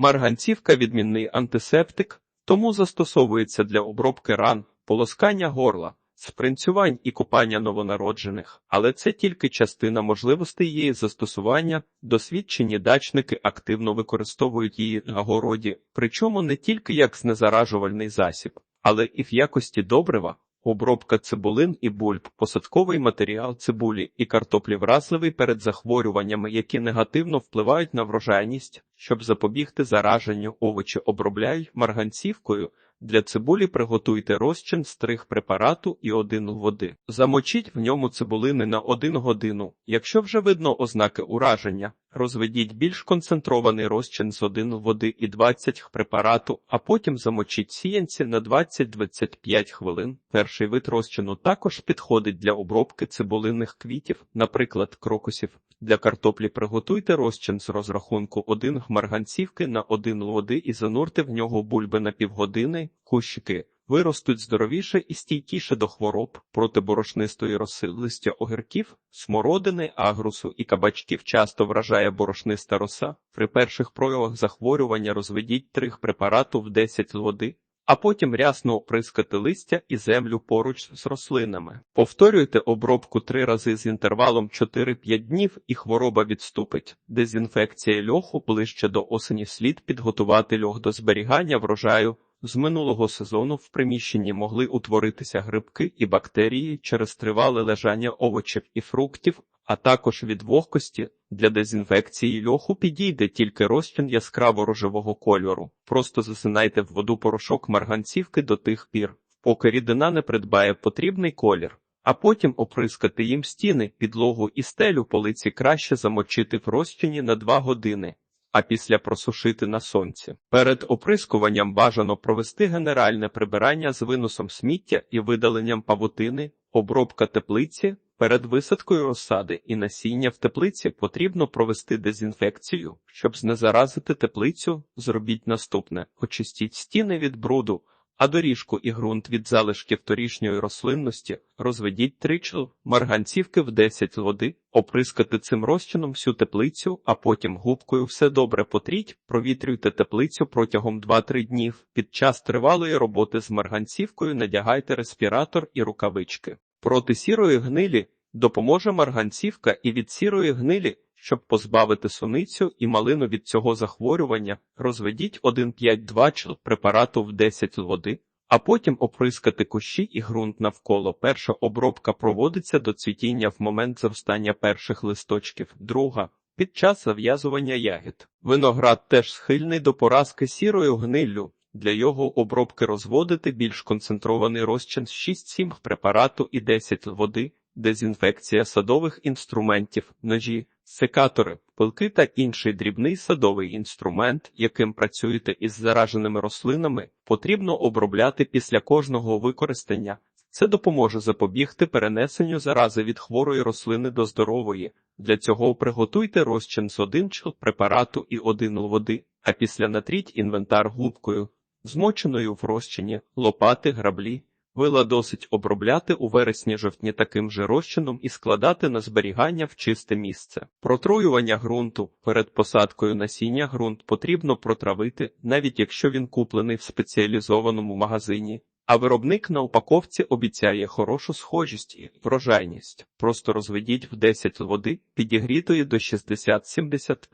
Марганцівка відмінний антисептик, тому застосовується для обробки ран, полоскання горла, спринцювань і купання новонароджених, але це тільки частина можливостей її застосування. Досвідчені дачники активно використовують її на городі, причому не тільки як знезаражувальний засіб, але і в якості добрива. Обробка цибулин і бульб, посадковий матеріал цибулі і картоплі вразливий перед захворюваннями, які негативно впливають на врожайність. Щоб запобігти зараженню, овочі обробляють марганцівкою. Для цибулі приготуйте розчин з трих препарату і один води. Замочіть в ньому цибулини на 1 годину. Якщо вже видно ознаки ураження, розведіть більш концентрований розчин з 1 води і 20 препарату, а потім замочіть сіянці на 20-25 хвилин. Перший вид розчину також підходить для обробки цибулинних квітів, наприклад, крокусів. Для картоплі приготуйте розчин з розрахунку 1 марганцівки на 1 води і занурте в нього бульби на півгодини, кущики. Виростуть здоровіше і стійкіше до хвороб проти борошнистої роси листя огірків, смородини, агрусу і кабачків часто вражає борошниста роса. При перших проявах захворювання розведіть трих препарату в 10 води, а потім рясно оприскати листя і землю поруч з рослинами. Повторюйте обробку три рази з інтервалом 4-5 днів і хвороба відступить. Дезінфекція льоху ближче до осені слід підготувати льох до зберігання врожаю. З минулого сезону в приміщенні могли утворитися грибки і бактерії через тривале лежання овочів і фруктів, а також від вогкості. Для дезінфекції льоху підійде тільки розчин яскраво рожевого кольору. Просто засинайте в воду порошок марганцівки до тих пір, поки рідина не придбає потрібний колір. А потім оприскати їм стіни, підлогу і стелю полиці краще замочити в розчині на 2 години а після просушити на сонці. Перед оприскуванням бажано провести генеральне прибирання з виносом сміття і видаленням павутини, обробка теплиці. Перед висадкою розсади і насіння в теплиці потрібно провести дезінфекцію, щоб знезаразити теплицю. Зробіть наступне: очистіть стіни від бруду, а доріжку і ґрунт від залишків торішньої рослинності розведіть тричл, марганцівки в 10 води, оприскати цим розчином всю теплицю, а потім губкою все добре потріть, провітрюйте теплицю протягом 2-3 днів. Під час тривалої роботи з марганцівкою надягайте респіратор і рукавички. Проти сірої гнилі допоможе марганцівка і від сірої гнилі. Щоб позбавити суницю і малину від цього захворювання, розведіть 1,5-2 чл препарату в 10 води, а потім оприскати кущі і ґрунт навколо. Перша обробка проводиться до цвітіння в момент зростання перших листочків, друга під час зав'язування ягід. Виноград теж схильний до поразки сірою гниллю. Для його обробки розводити більш концентрований розчин з 6-7 препарату і 10 води, дезінфекція садових інструментів, ножі, секатори, пилки та інший дрібний садовий інструмент, яким працюєте із зараженими рослинами, потрібно обробляти після кожного використання. Це допоможе запобігти перенесенню зарази від хворої рослини до здорової. Для цього приготуйте розчин з один чл препарату і один води, а після натріть інвентар губкою, змоченою в розчині, лопати, граблі. Вила досить обробляти у вересні-жовтні таким же розчином і складати на зберігання в чисте місце. Протруювання ґрунту перед посадкою насіння ґрунт потрібно протравити, навіть якщо він куплений в спеціалізованому магазині. А виробник на упаковці обіцяє хорошу схожість і врожайність. Просто розведіть в 10 води, підігрітої до 60-70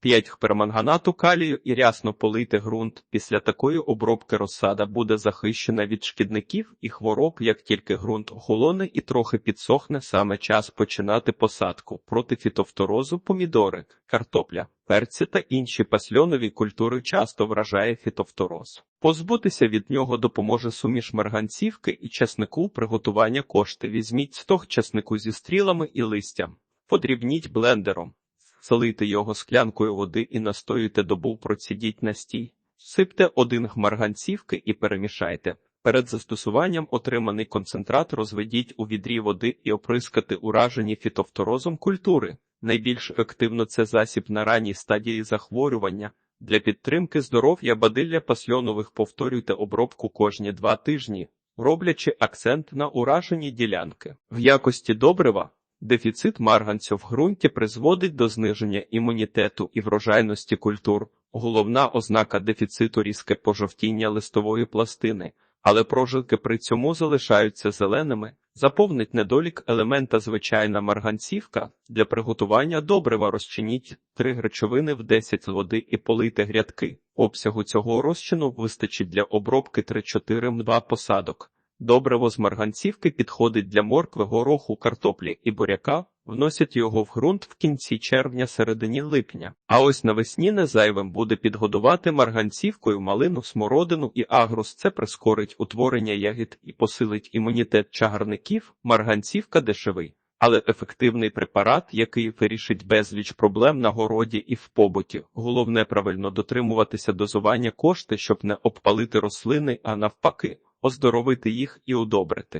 5 перманганату калію і рясно полийте ґрунт. Після такої обробки розсада буде захищена від шкідників і хвороб, як тільки ґрунт охолоне і трохи підсохне, саме час починати посадку проти фітофторозу, помідори, картопля, перці та інші пасльонові культури часто вражає фітофтороз. Позбутися від нього допоможе суміш марганцівки і часнику приготування кошти. Візьміть стог часнику зі стрілами і листям, подрібніть блендером. Залийте його склянкою води і настоюйте добу, процідіть на стій, сипте один марганцівки і перемішайте. Перед застосуванням отриманий концентрат розведіть у відрі води і оприскати уражені фітофторозом культури. Найбільш ефективно це засіб на ранній стадії захворювання. Для підтримки здоров'я бадилля пасльонових повторюйте обробку кожні два тижні, роблячи акцент на уражені ділянки. В якості добрива Дефіцит марганцю в ґрунті призводить до зниження імунітету і врожайності культур. Головна ознака дефіциту різке пожовтіння листової пластини, але прожилки при цьому залишаються зеленими. Заповнить недолік елемента звичайна марганцівка. Для приготування добрива розчиніть три речовини в 10 води і полийте грядки. Обсягу цього розчину вистачить для обробки 3-4 мдва посадок. Добриво з марганцівки підходить для моркви, гороху, картоплі і буряка. Вносять його в ґрунт в кінці червня, середині липня. А ось навесні незайвим буде підгодувати марганцівкою малину, смородину і агрус. Це прискорить утворення ягід і посилить імунітет чагарників. Марганцівка дешевий, але ефективний препарат, який вирішить безліч проблем на городі і в побуті. Головне правильно дотримуватися дозування кошти, щоб не обпалити рослини, а навпаки, оздоровити їх і удобрити.